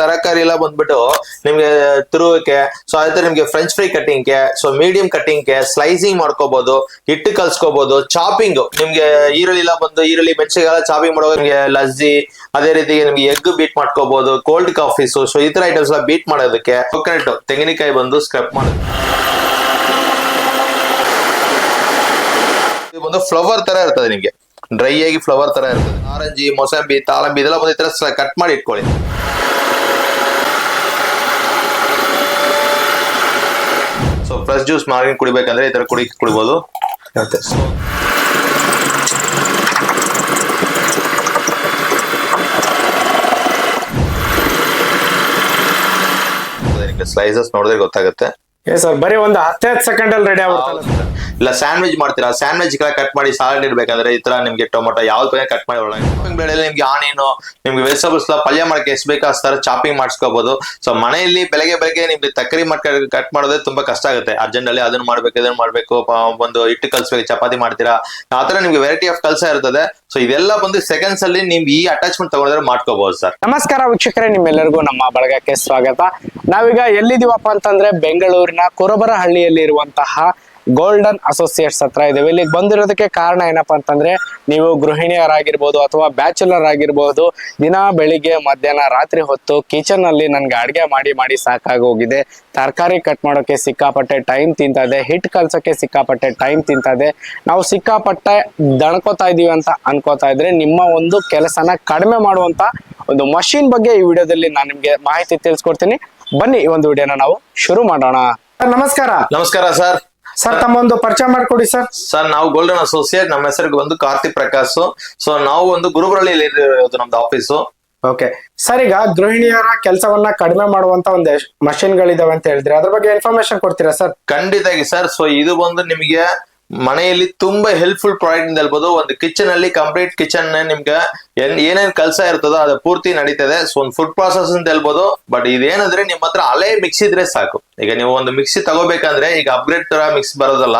ತರಕಾರಿ ಎಲ್ಲ ಬಂದ್ಬಿಟ್ಟು ನಿಮ್ಗೆ ತುರುವಕ್ಕೆ ಸೊ ಅದೇ ನಿಮ್ಗೆ ಫ್ರೆಂಚ್ ಫ್ರೈ ಕಟ್ಟಿಂಗ್ಗೆ ಸೊ ಮೀಡಿಯಂ ಕಟ್ಟಿಂಗ್ ಸ್ಲೈಸಿಂಗ್ ಮಾಡ್ಕೋಬಹುದು ಹಿಟ್ಟು ಕಲ್ಸ್ಕೋಬಹುದು ಚಾಪಿಂಗ್ ನಿಮ್ಗೆ ಈರುಳ್ಳಿ ಎಲ್ಲ ಬಂದು ಈರುಳ್ಳಿ ಮೆಚ್ಚಿಗೆಲ್ಲ ಚಾಪಿಂಗ್ ಮಾಡೋ ನಿಮ್ಗೆ ಲಜ್ಜಿ ಅದೇ ರೀತಿ ನಿಮ್ಗೆ ಎಗ್ ಬೀಟ್ ಮಾಡ್ಕೋಬಹುದು ಕೋಲ್ಡ್ ಕಾಫಿ ಸೊ ಈ ತರ ಐಟಮ್ಸ್ ಎಲ್ಲ ಬೀಟ್ ಮಾಡೋದಕ್ಕೆ ಕೊಕೊನಟ್ ತೆಂಗಿನಕಾಯಿ ಬಂದು ಸ್ಕ್ರಬ್ ಮಾಡೋದು. ಒಂದು ಫ್ಲವರ್ ತರ ಇರ್ತದೆ ನಿಮ್ಗೆ. ಡ್ರೈ ಆಗಿ ಫ್ಲವರ್ ತರ ಇರ್ತದೆ. ಆರೆಂಜಿ ಮೊಸಂಬಿ, ತಾಳಂಬಿ, ಇದೆಲ್ಲ ಬಂದು ಕಟ್ ಮಾಡಿ ಇಟ್ಕೊಳ್ಳಿ. ಸೊ ಫ್ರೆಶ್ ಜ್ಯೂಸ್ ಮಾರ್ಗಿನ್ ಕುಡಿಬೇಕಂದ್ರೆ ಈ ತರ ಕುಡಿ ಕುಡಿಬಹುದು ಸ್ಲೈಸಸ್ ನೋಡಿದ್ರೆ ಗೊತ್ತಾಗುತ್ತೆ. ಏ ಸರ್ ಬರೀ ಒಂದು ಹತ್ತು ಸೆಕೆಂಡ್ ಅಲ್ಲಿ ರೆಡಿ ಆಗ್ಬಿಡ್ತಲ್ಲ ಇಲ್ಲ ಸ್ಯಾಂಡ್ವಿಚ್ ಮಾಡ್ತೀರಾ? ಸ್ಯಾಂಡ್ವಿಚ್ ಕಟ್ ಮಾಡಿ ಸಾಲಡ್ ಇಡ್ಬೇಕಾದ್ರೆ ಈ ತರ ನಿಮ್ಗೆ ಟೊಮೊಟೊ ಯಾವ್ದು ಬೇಕಾದ್ರೆ ಕಟ್ ಮಾಡಿ ಒಳಗೆ. ಬೇಳೆಯಲ್ಲಿ ನಿಮ್ಗೆ ಆನಿಯನ್ ನಿಮ್ಗೆ ವೆಜಿಟಬಲ್ಸ್ ಪಲ್ಯ ಮಾಡಕ್ಕೆ ಎಷ್ಟು ಬೇಕು ಅಷ್ಟು ಚಾಪಿಂಗ್ ಮಾಡಿಸ್ಕೋಬಹುದು ಸೊ ಮನೆಯಲ್ಲಿ ಬೆಳಗ್ಗೆ ಬೆಳಗ್ಗೆ ನಿಮ್ಗೆ ತಕ್ಕರಿ ಮಾಡ್ಕೊಂಡು ಕಟ್ ಮಾಡೋದೇ ತುಂಬಾ ಕಷ್ಟ ಆಗುತ್ತೆ. ಅರ್ಜೆಂಟ್ ಅಲ್ಲಿ ಅದನ್ನ ಮಾಡ್ಬೇಕು ಇದನ್ನ ಮಾಡ್ಬೇಕು ಪ- ಒಂದು ಹಿಟ್ಟು ಕಲ್ಸ್ಬೇಕು ಚಪಾತಿ ಮಾಡ್ತೀರಾ? ಆ ತರ ನಿಮ್ಗೆ ವೆರೈಟಿ ಆಫ್ ಕಲ್ಸ ಇರ್ತದೆ. ಸೊ ಇದೆಲ್ಲ ಬಂದು ಸೆಕೆಂಡ್ಸ್ ಅಲ್ಲಿ ನೀವು ಈ ಅಟ್ಯಾಚ್ಮೆಂಟ್ ತಗೊಂಡ್ರೆ ಮಾಡ್ಕೋಬಹುದು ಸರ್ ನಮಸ್ಕಾರ ವೀಕ್ಷಕರೇ ನಿಮ್ಮೆಲ್ಲರಿಗೂ ನಮ್ಮ ಬಳಗಕ್ಕೆ ಸ್ವಾಗತ. ನಾವೀಗ ಎಲ್ಲಿದೀವಪ್ಪ ಅಂತಂದ್ರೆ ಬೆಂಗಳೂರಿನ ಕುರಬರಹಳ್ಳಿಯಲ್ಲಿ ಇರುವಂತಹ ಗೋಲ್ಡನ್ ಅಸೋಸಿಯೇಟ್ಸ್ ಹತ್ರ ಇದ್ದೇವೆ ಇಲ್ಲಿಗೆ ಬಂದಿರೋದಕ್ಕೆ ಕಾರಣ ಏನಪ್ಪಾ ಅಂತಂದ್ರೆ, ನೀವು ಗೃಹಿಣಿಯರಾಗಿರ್ಬೋದು ಅಥವಾ ಬ್ಯಾಚುಲರ್ ಆಗಿರ್ಬೋದು, ದಿನ ಬೆಳಿಗ್ಗೆ, ಮಧ್ಯಾಹ್ನ, ರಾತ್ರಿ ಹೊತ್ತು ಕಿಚನ್ ಅಲ್ಲಿ ನನ್ಗೆ ಅಡ್ಗೆ ಮಾಡಿ ಮಾಡಿ ಸಾಕಾಗಿ ಹೋಗಿದೆ ತರಕಾರಿ ಕಟ್ ಮಾಡೋಕೆ ಸಿಕ್ಕಾಪಟ್ಟೆ ಟೈಮ್ ತಿಂತದೆ, ಹಿಟ್ ಕಲ್ಸೋಕೆ ಸಿಕ್ಕಾಪಟ್ಟೆ ಟೈಮ್ ತಿಂತದೆ. ನಾವು ಸಿಕ್ಕಾಪಟ್ಟೆ ದಣ್ಕೋತಾ ಇದೀವಿ ಅಂತ ಅನ್ಕೋತಾ ಇದ್ರೆ, ನಿಮ್ಮ ಒಂದು ಕೆಲಸನ ಕಡಿಮೆ ಮಾಡುವಂತ ಒಂದು ಮಷಿನ್ ಬಗ್ಗೆ ಈ ವಿಡಿಯೋದಲ್ಲಿ ನಾನು ನಿಮ್ಗೆ ಮಾಹಿತಿ ತಿಳಿಸ್ಕೊಡ್ತೀನಿ. ಬನ್ನಿ ಈ ಒಂದು ವಿಡಿಯೋನ ನಾವು ಶುರು ಮಾಡೋಣ. ನಮಸ್ಕಾರ. ನಮಸ್ಕಾರ ಸರ್. ಸರ್ ತಮ್ಮ ಒಂದು ಪರಿಚಯ ಮಾಡ್ಕೊಡಿ ಸರ್. ಸರ್ ನಾವು ಗೋಲ್ಡನ್ ಅಸೋಸಿಯೇಟ್ ನಮ್ಮ ಹೆಸರಿಗೆ ಬಂದು ಕಾರ್ತಿಕ್ ಪ್ರಕಾಶ್. ಸೊ ನಾವು ಒಂದು ಗುರುಬರಳ್ಳಿಯಲ್ಲಿ ಇರೋದು ನಮ್ದು ಆಫೀಸು ಓಕೆ. ಸರ್ ಈಗ ಗೃಹಿಣಿಯರ ಕೆಲಸವನ್ನ ಕಡಿಮೆ ಮಾಡುವಂತ ಒಂದು ಮಷಿನ್ ಗಳಿದಾವೆ ಅಂತ ಹೇಳಿದ್ರೆ ಅದ್ರ ಬಗ್ಗೆ ಇನ್ಫಾರ್ಮೇಶನ್ ಕೊಡ್ತೀರಾ ಸರ್? ಖಂಡಿತಾಗಿ ಸರ್. ಸೊ ಇದು ಬಂದು ನಿಮಗೆ ಮನೆಯಲ್ಲಿ ತುಂಬಾ ಹೆಲ್ಪ್ಫುಲ್ ಪ್ರಾಡಕ್ಟ್ ಅಂತ ಹೇಳ್ಬೋದು. ಒಂದು ಕಿಚನ್ ಅಲ್ಲಿ ಕಂಪ್ಲೀಟ್ ಕಿಚನ್ ನಿಮ್ಗೆ ಏನ್ ಏನೇನ್ ಕೆಲಸ ಇರ್ತದೋ ಅದು ಪೂರ್ತಿ ನಡೀತದೆ. ಸೊ ಒಂದು ಫುಡ್ ಪ್ರಾಸೆಸ್ ಅಂತ ಹೇಳ್ಬೋದು. ಬಟ್ ಇದೇನಂದ್ರೆ ನಿಮ್ಮ ಹತ್ರ ಹಳೆ ಮಿಕ್ಸಿ ಇದ್ರೆ ಸಾಕು. ಈಗ ನೀವು ಒಂದು ಮಿಕ್ಸಿ ತಗೋಬೇಕಂದ್ರೆ ಈಗ ಅಪ್ಗ್ರೇಡ್ ತರ ಮಿಕ್ಸ್ ಬರೋದಲ್ಲ.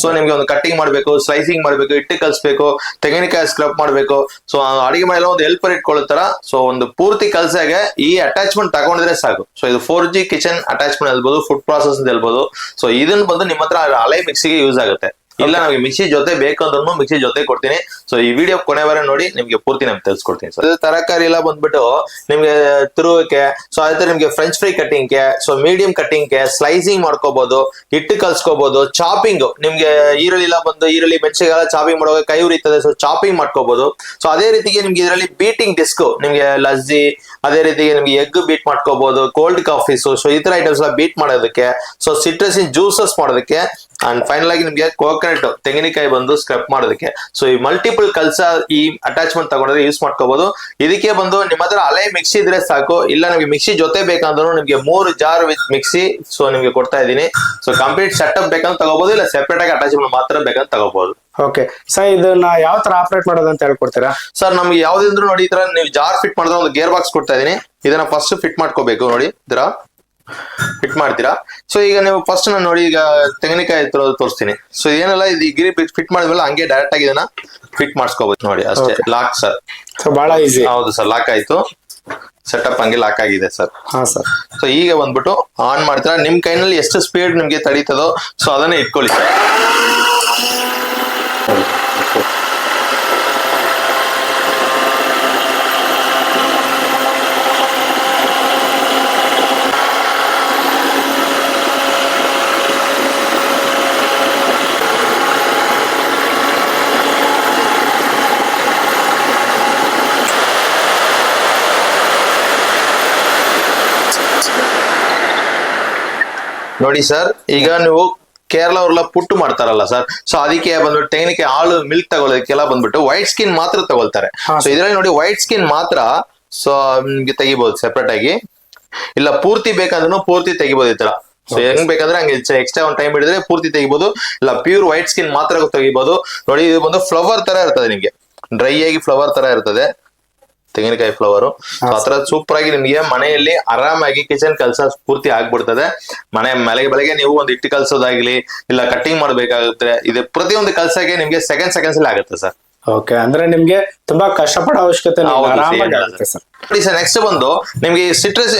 ಸೊ ನಿಮ್ಗೆ ಒಂದು ಕಟ್ಟಿಂಗ್ ಮಾಡ್ಬೇಕು ಸ್ಲೈಸಿಂಗ್ ಮಾಡ್ಬೇಕು ಹಿಟ್ಟು ಕಲ್ಸ್ಬೇಕು ತೆಂಗಿನಕಾಯಿ ಸ್ಕ್ರಬ್ ಮಾಡ್ಬೇಕು. ಸೊ ಅಡಿಗೆ ಮೇಲೆ ಒಂದು ಹೆಲ್ಪರ್ ಇಟ್ಕೊಳ್ತಾರ ಸೊ ಒಂದು ಪೂರ್ತಿ ಕಲ್ಸಾಗೆ ಈ ಅಟ್ಯಾಚ್ಮೆಂಟ್ ತಗೊಂಡಿದ್ರೆ ಸಾಕು. ಸೊ ಇದು ಫೋರ್ ಜಿ ಕಿಚನ್ ಅಟ್ಯಾಚ್ಮೆಂಟ್ ಹೇಳ್ಬೋದು ಫುಡ್ ಪ್ರಾಸೆಸ್ ಅಂತ ಹೇಳ್ಬೋದು. ಸೊ ಇದನ್ನ ಬಂದು ನಿಮ್ಮ ಹತ್ರ ಹಳೆ ಮಿಕ್ಸಿಗೆ ಯೂಸ್ ಆಗುತ್ತೆ. ಇಲ್ಲ ನಮಗೆ ಮಿಕ್ಸಿ ಜೊತೆ ಬೇಕಂದ್ರೂ ಮಿಕ್ಸಿ ಜೊತೆ ಕೊಡ್ತೀನಿ. ಸೊ ಈ ವಿಡಿಯೋ ಕೊನೆವರೆ ನೋಡಿ ನಿಮ್ಗೆ ಪೂರ್ತಿ ನಮ್ಗೆ ತಿಳಿಸ್ಕೊಡ್ತೀನಿ ಸರ್. ತರಕಾರಿ ಎಲ್ಲ ಬಂದ್ಬಿಟ್ಟು ನಿಮ್ಗೆ ತುರುವಕ್ಕೆ ಸೊ ಅದೇ ನಿಮ್ಗೆ french fry cutting so medium cutting slicing ಮಾಡ್ಕೋಬಹುದು ಹಿಟ್ಟು ಕಲ್ಸ್ಕೋಬಹುದು ಚಾಪಿಂಗ್ ನಿಮ್ಗೆ ಈರುಳ್ಳಿ ಎಲ್ಲ ಬಂದು ಈರುಳ್ಳಿ ಮೆಣಸಿಗೆಲ್ಲ ಚಾಪಿಂಗ್ ಮಾಡುವಾಗ ಕೈ ಉರಿತದೆ ಸೊ ಚಾಪಿಂಗ್ ಮಾಡ್ಕೋಬಹುದು ಸೊ ಅದೇ ರೀತಿಗೆ ನಿಮ್ಗೆ ಇದರಲ್ಲಿ ಬೀಟಿಂಗ್ ಡಿಸ್ಕ್ ನಿಮ್ಗೆ ಲಜ್ಜಿ ಅದೇ ರೀತಿಗೆ ನಿಮ್ಗೆ ಎಗ್ ಬೀಟ್ ಮಾಡ್ಕೋಬಹುದು ಕೋಲ್ಡ್ ಕಾಫೀಸ್ ಸೊ ಈ ತರ ಐಟಮ್ಸ್ ಎಲ್ಲ ಬೀಟ್ ಮಾಡೋದಕ್ಕೆ ಸೊ ಸಿಟ್ರಸ್ ಜ್ಯೂಸಸ್ ಮಾಡೋದಕ್ಕೆ ಅಂಡ್ ಫೈನಲ್ ಆಗಿ ನಿಮ್ಗೆ ಕೋಕೋನಟ್ ತೆಂಗಿನಕಾಯಿ ಬಂದು ಸ್ಕ್ರಬ್ ಮಾಡೋದಕ್ಕೆ. ಸೊ ಈ ಮಲ್ಟಿಪಲ್ ಕಲ್ಸ ಈ ಅಟ್ಯಾಚ್ಮೆಂಟ್ ತಗೊಂಡ್ರೆ ಯೂಸ್ ಮಾಡ್ಕೋಬಹುದು ಇದಕ್ಕೆ ಬಂದು ನಿಮ್ಮ ಹತ್ರ ಹಳೆ ಮಿಕ್ಸಿ ಇದ್ರೆ ಸಾಕು. ಇಲ್ಲ ನಿಮ್ಗೆ ಮಿಕ್ಸಿ ಜೊತೆ ಬೇಕಂದ್ರೂ ನಿಮ್ಗೆ ಮೂರು ಜಾರ್ ವಿತ್ ಮಿಕ್ಸಿ ಸೊ ನಿಮ್ಗೆ ಕೊಡ್ತಾ ಇದ್ದೀನಿ. ಸೊ ಕಂಪ್ಲೀಟ್ ಸೆಟಪ್ ಬೇಕಂತ ತಗೋಬಹುದು ಇಲ್ಲ ಸೆಪರೇಟ್ ಆಗಿ ಅಟ್ಯಾಚ್ಮೆಂಟ್ ಮಾತ್ರ ಬೇಕಂತ ತಗೋಬಹುದು ಓಕೆ ಸರ್ ಇದನ್ನ ಯಾವ ತರ ಆಪರೇಟ್ ಮಾಡೋದು ಅಂತ ಹೇಳ್ಕೊಡ್ತೀರಾ? ಸರ್ ನಮ್ಗೆ ಯಾವ್ದಿದ್ರು ನೋಡಿ ಈ ತರ ನೀವು ಜಾರ್ ಫಿಟ್ ಮಾಡಿದ್ರೆ ಒಂದು ಗೇರ್ ಬಾಕ್ಸ್ ಕೊಡ್ತಾ ಇದೀನಿ ಇದನ್ನ ಫಸ್ಟ್ ಫಿಟ್ ಮಾಡ್ಕೋಬೇಕು ನೋಡಿ. ಇದರ ಫಿಟ್ ಮಾಡ್ತೀರಾ? ಸೊ ಈಗ ನೀವು ಫಸ್ಟ್ ನಾನು ನೋಡಿ ಈಗ ತೆಂಗಿನಕಾಯಿ ತರೋದು ತೋರಿಸ್ತೀನಿ. ಸೊ ಏನೆಲ್ಲ ಇದು ಗಿರಿ ಫಿಟ್ ಮಾಡಿದ್ಮೇಲೆ ಹಂಗೆ ಡೈರೆಕ್ಟ್ ಆಗಿ ಇದನ್ನ ಫಿಟ್ ಮಾಡಿಸ್ಕೋಬಹುದು ನೋಡಿ ಅಷ್ಟೇ. ಲಾಕ್ ಸರ್ ಬಹಳ ಈಸಿ ಹೌದು ಸರ್ ಲಾಕ್ ಆಯ್ತು. ಸೆಟಪ್ ಹಂಗೆ ಲಾಕ್ ಆಗಿದೆ ಸರ್ ಹಾ ಸರ್ ಸೊ ಈಗ ಬಂದ್ಬಿಟ್ಟು ಆನ್ ಮಾಡ್ತೀರಾ? ನಿಮ್ ಕೈನಲ್ಲಿ ಎಷ್ಟು ಸ್ಪೀಡ್ ನಿಮ್ಗೆ ತಡೀತದೋ ಸೊ ಅದನ್ನೇ ಇಟ್ಕೊಳ್ಳಿ ಸರ್ ನೋಡಿ ಸರ್ ಈಗ ನೀವು ಕೇರಳ ಅವ್ರೆಲ್ಲ ಪುಟ್ಟು ಮಾಡ್ತಾರಲ್ಲ ಸರ್ ಸೊ ಅದಕ್ಕೆ ಬಂದ್ಬಿಟ್ಟು ತೆಂಗಿನಕಾಯಿ ಹಾಲು ಮಿಲ್ಕ್ ತಗೊಳ್ಳೋದಕ್ಕೆಲ್ಲ ಬಂದ್ಬಿಟ್ಟು ವೈಟ್ ಸ್ಕಿನ್ ಮಾತ್ರ ತಗೊಳ್ತಾರೆ. ಸೊ ಇದರಲ್ಲಿ ನೋಡಿ ವೈಟ್ ಸ್ಕಿನ್ ಮಾತ್ರ ಸೊ ನಿಮ್ಗೆ ತೆಗಿಬಹುದು ಸೆಪರೇಟ್ ಆಗಿ. ಇಲ್ಲ ಪೂರ್ತಿ ಬೇಕಂದ್ರೂ ಪೂರ್ತಿ ತೆಗಿಬಹುದು ಈ ತರ. ಸೊ ಹೆಂಗ್ ಬೇಕಂದ್ರೆ ಹಂಗೆ ಎಕ್ಸ್ಟ್ರಾ ಒಂದ್ ಟೈಮ್ ಹಿಡಿದ್ರೆ ಪೂರ್ತಿ ತೆಗಿಬಹುದು ಇಲ್ಲ ಪ್ಯೂರ್ ವೈಟ್ ಸ್ಕಿನ್ ಮಾತ್ರ ತೆಗಿಬಹುದು ನೋಡಿ ಇದು ಬಂದು ಫ್ಲವರ್ ತರ ಇರ್ತದೆ ನಿಮ್ಗೆ. ಡ್ರೈ ಆಗಿ ಫ್ಲವರ್ ತರ ಇರ್ತದೆ. ತೆಂಗಿನಕಾಯಿ ಫ್ಲವರ್ ಆತರ ಸೂಪರ್ ಆಗಿ ನಿಮ್ಗೆ ಮನೆಯಲ್ಲಿ ಆರಾಮಾಗಿ ಕಿಚನ್ ಕೆಲಸ ಪೂರ್ತಿ ಆಗ್ಬಿಡ್ತದೆ. ಮನೆ ಬೆಳಗ್ಗೆ ಬೆಳಗ್ಗೆ ನೀವು ಒಂದು ಇಟ್ಟು ಕಲ್ಸೋದಾಗ್ಲಿ ಇಲ್ಲ ಕಟ್ಟಿಂಗ್ ಮಾಡ್ಬೇಕಾಗುತ್ತೆ ಇದು ಪ್ರತಿಯೊಂದು ಕೆಲಸಕ್ಕೆ ನಿಮ್ಗೆ ಸೆಕೆಂಡ್ ಸೆಕೆಂಡ್ಸ್ ಅಲ್ಲಿ ಆಗುತ್ತೆ ಸರ್ ಓಕೆ ಅಂದ್ರೆ ನಿಮ್ಗೆ ತುಂಬಾ ಕಷ್ಟಪಡೋ ಅವಶ್ಯಕತೆ ಸರ್ ನೆಕ್ಸ್ಟ್ ಬಂದು ನಿಮ್ಗೆ ಸಿಟ್ರಸ್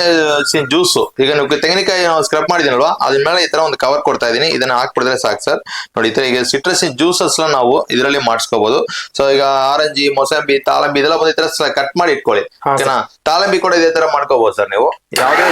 ಜ್ಯೂಸ್ ಈಗ ನೀವು ತೆಂಗಿನಕಾಯಿ ನಾವು ಸ್ಕ್ರಬ್ ಮಾಡಿದಿನಲ್ವಾ ಅದ್ರ ಮೇಲೆ ಈ ತರ ಒಂದು ಕವರ್ ಕೊಡ್ತಾ ಇದೀನಿ ಇದನ್ನ ಹಾಕ್ಬಿಡಿದ್ರೆ ಸಾಕು ಸರ್ ನೋಡಿ ಈ ತರ ಈಗ ಸಿಟ್ರಸ್ ಜ್ಯೂಸಸ್ ನಾವು ಇದರಲ್ಲಿ ಮಾಡಿಸ್ಕೋಬಹುದು ಸೊ ಈಗ ಆರೆಂಜಿ ಮೊಸಂಬಿ ತಾಳಂಬಿ ಇದೆಲ್ಲ ಬಂದು ಈ ತರ ಕಟ್ ಮಾಡಿ ಇಟ್ಕೊಳ್ಳಿ. ಓಕೆನಾ? ತಾಳಂಬಿ ಕೂಡ ಇದೇ ತರ ಮಾಡ್ಕೋಬಹುದು ಸರ್ ನೀವು. ಯಾವುದೇ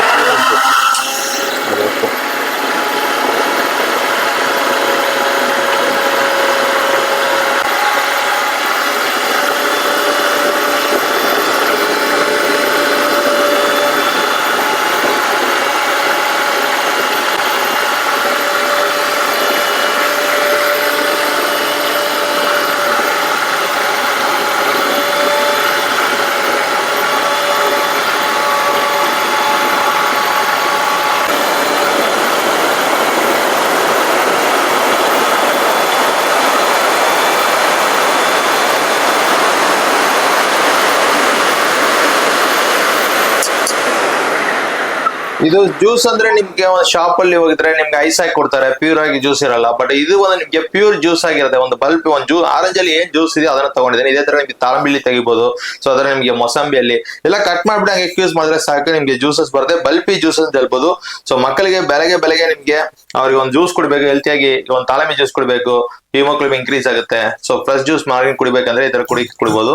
ಇದು ಜ್ಯೂಸ್ ಅಂದ್ರೆ ನಿಮ್ಗೆ ಒಂದು ಶಾಪ್ ಅಲ್ಲಿ ಹೋಗಿದ್ರೆ ನಿಮ್ಗೆ ಐಸ್ ಹಾಕಿ ಕೊಡ್ತಾರೆ ಪ್ಯೂರ್ ಆಗಿ ಜ್ಯೂಸ್ ಇರಲ್ಲ. ಬಟ್ ಇದು ಒಂದು ನಿಮ್ಗೆ ಪ್ಯೂರ್ ಜ್ಯೂಸ್ ಆಗಿರುತ್ತೆ. ಒಂದು ಬಲ್ಪ್ ಒಂದು ಜ್ಯೂಸ್ ಆರೆಂಜ್ ಅಲ್ಲಿ ಏನ್ ಜ್ಯೂಸ್ ಇದೆ ಅದನ್ನ ತಗೊಂಡಿದ್ದೀನಿ. ಇದೇ ತರ ನಿಮ್ಗೆ ತಾಳಂಬಿಲಿ ತೆಗಿಬಹುದು ಸೊ ಅದ್ರ ನಿಮ್ಗೆ ಮೊಸಂಬಿಯಲ್ಲಿ ಎಲ್ಲ ಕಟ್ ಮಾಡ್ಬಿಟ್ಟು ಹಂಗೆ ಯೂಸ್ ಮಾಡಿದ್ರೆ ಸಾಕು ನಿಮ್ಗೆ ಜ್ಯೂಸಸ್ ಬರುತ್ತೆ ಬಲ್ಪಿ ಜ್ಯೂಸ್ ಅಂತ ಹೇಳ್ಬೋದು. ಸೊ ಮಕ್ಕಳಿಗೆ ಬೆಳಗ್ಗೆ ಬೆಳಗ್ಗೆ ನಿಮ್ಗೆ ಅವ್ರಿಗೆ ಒಂದು ಜ್ಯೂಸ್ ಕೊಡ್ಬೇಕು ಹೆಲ್ತಿಯಾಗಿ ಒಂದು ತಾಳಂಬಿ ಜ್ಯೂಸ್ ಕೊಡ್ಬೇಕು ಹಿಮೋಗ್ಲೋಬಿನ್ ಇನ್ಕ್ರೀಸ್ ಆಗುತ್ತೆ. ಸೊ ಫ್ರೆಶ್ ಜ್ಯೂಸ್ ಮಾರ್ನಿಂಗ್ ಕುಡಿಬೇಕಂದ್ರೆ ಈ ತರ ಕುಡಿ ಕುಡಿಬಹುದು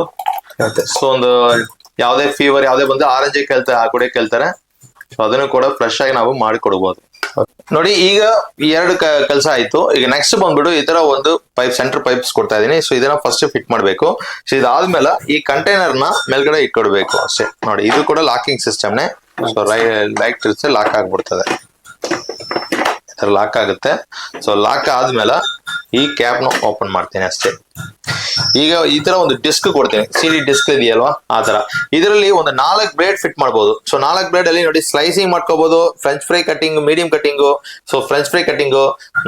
ಸೊ ಒಂದು ಯಾವುದೇ ಫೀವರ್ ಯಾವುದೇ ಬಂದು ಆರೆಂಜ್ ಕೇಳ್ತಾರೆ ಆ ಕುಡಿಯಕ್ಕೆ ಕೇಳ್ತಾರೆ. ಅದನ್ನು ಕೂಡ ಫ್ರೆಶ್ ಆಗಿ ನಾವು ಮಾಡಿ ನೋಡಿ, ಈಗ ಎರಡು ಕೆಲಸ ಆಯ್ತು. ಈಗ ನೆಕ್ಸ್ಟ್ ಬಂದ್ಬಿಟ್ಟು ಈ ತರ ಒಂದು ಪೈಪ್ ಸೆಂಟರ್ ಪೈಪ್ಸ್ ಕೊಡ್ತಾ ಇದೀನಿ. ಸೊ ಇದನ್ನ ಫಸ್ಟ್ ಫಿಟ್ ಮಾಡಬೇಕು. ಸೊ ಇದಾದ್ಮೇಲೆ ಈ ಕಂಟೈನರ್ನ ಮೇಲ್ಗಡೆ ಇಟ್ಕೊಡ್ಬೇಕು ಅಷ್ಟೇ. ನೋಡಿ, ಇದು ಕೂಡ ಲಾಕಿಂಗ್ ಸಿಸ್ಟಮ್ನೇ ಸೊ ಲೈಟ್ ಇರುತ್ತೆ ಲಾಕ್ ಆಗ್ಬಿಡ್ತದೆ. ಲಾಕ್ ಆಗುತ್ತೆ. ಸೊ ಲಾಕ್ ಆದ್ಮೇಲೆ ಈ ಕ್ಯಾಪ್ನ ಓಪನ್ ಮಾಡ್ತೀನಿ ಅಷ್ಟೇ. ಈಗ ಈ ತರ ಒಂದು ಡಿಸ್ಕ್ ಕೊಡ್ತೀನಿ. ಸಿಡಿ ಡಿಸ್ಕ್ ಇದೆಯಲ್ವಾ? ಆ ತರ. ಇದರಲ್ಲಿ ಒಂದು ನಾಲ್ಕು ಬ್ಲೇಡ್ ಫಿಟ್ ಮಾಡಬಹುದು ಸೊ ನಾಲ್ಕು ಬ್ಲೇಡ್ ಅಲ್ಲಿ ನೋಡಿ ಸ್ಲೈಸಿಂಗ್ ಮಾಡ್ಕೋಬಹುದು french fry cutting medium cutting so french fry cutting